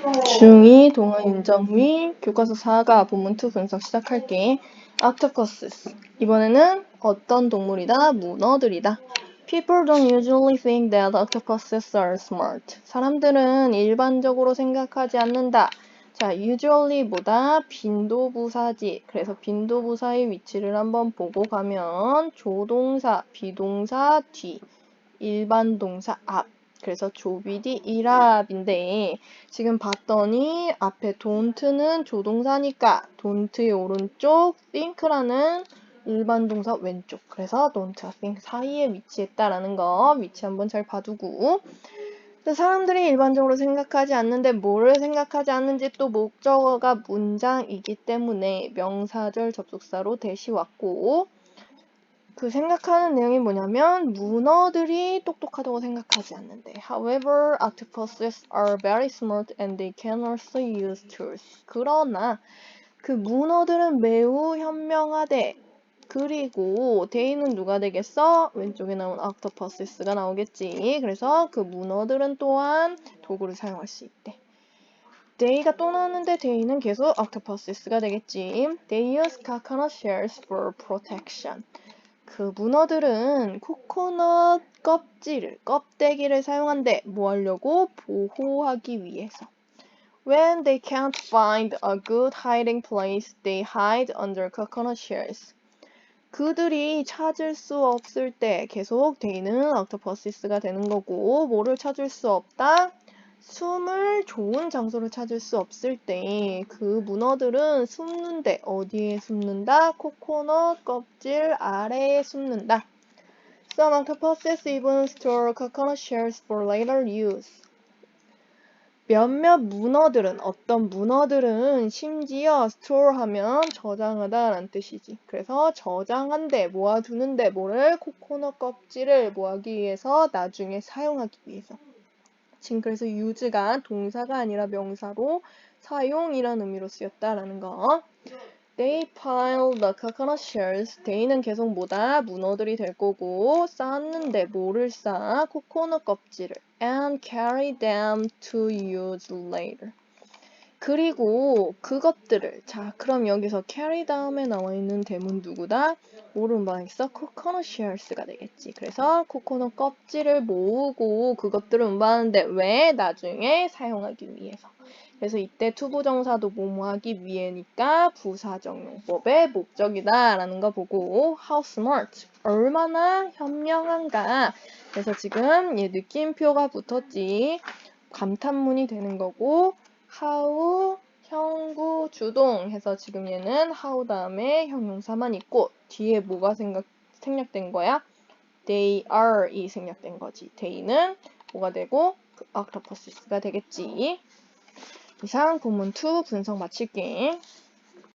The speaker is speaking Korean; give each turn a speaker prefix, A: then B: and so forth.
A: 중2 동아 윤정미 교과서 4가 본문 2 분석 시작할게. octopuses 이번에는 어떤 동물이다? 문어들이다. People don't usually think that octopuses are smart. 사람들은 일반적으로 생각하지 않는다. 자, usually보다 빈도부사지. 그래서 빈도부사의 위치를 한번 보고 가면 조동사, 비동사 뒤, 일반 동사 앞. 그래서 조비디 이랍인데 지금 봤더니 앞에 don't는 조동사니까 don't의 오른쪽 think라는 일반 동사 왼쪽. 그래서 don't think 사이에 위치했다라는 거 위치 한번 잘 봐두고. 사람들이 일반적으로 생각하지 않는데 뭐를 생각하지 않는지 또 목적어가 문장이기 때문에 명사절 접속사로 대시 왔고 그 생각하는 내용이 뭐냐면 문어들이 똑똑하다고 생각하지 않는데 however octopuses are very smart and they can also use tools 그러나 그 문어들은 매우 현명하대 그리고 데이는 누가 되겠어? 왼쪽에 나온 octopuses가 나오겠지 그래서 그 문어들은 또한 도구를 사용할 수 있대 데이가 또 나왔는데 데이는 계속 octopuses가 되겠지 They use coconut shells for protection 그 문어들은 코코넛 껍질을, 껍데기를 사용한대. 뭐 하려고? 보호하기 위해서. When they can't find a good hiding place, they hide under coconut shells. 그들이 찾을 수 없을 때 계속 데이는 octopuses가 되는 거고 뭐를 찾을 수 없다? 숨을 좋은 장소를 찾을 수 없을 때 그 문어들은 숨는데 어디에 숨는다? 코코넛 껍질 아래에 숨는다. Some octopuses even store coconut shells for later use. 몇몇 문어들은 어떤 문어들은 심지어 store하면 저장하다 라는 뜻이지. 그래서 저장한데 모아두는데 뭐를 코코넛 껍질을 모아기 위해서 나중에 사용하기 위해서. 지금 그래서 use가 동사가 아니라 명사로 사용이라는 의미로 쓰였다라는 거. They pile the coconut shells. they는 계속 뭐다? 문어들이 될 거고 쌓았는데 뭐를 쌓아? 코코넛 껍질을. and carry them to use later. 그리고 그것들을 자 그럼 여기서 carry 다음에 나와 있는 대문 누구다? 말했어? coconut shells가 되겠지. 그래서 코코넛 껍질을 모으고 그것들을 운반하는데 왜? 나중에 사용하기 위해서. 그래서 이때 투부정사도 뭐뭐하기 위해니까 부사적용법의 목적이다라는 거 보고 how smart 얼마나 현명한가 그래서 지금 얘 느낌표가 붙었지 감탄문이 되는 거고 how 형구 주동 해서 지금 얘는 how 다음에 형용사만 있고 뒤에 뭐가 생각, 생략된 거야? they are 이 생략된 거지. they는 뭐가 되고 그 octopus가 되겠지. 이상 본문 2 분석 마칠게.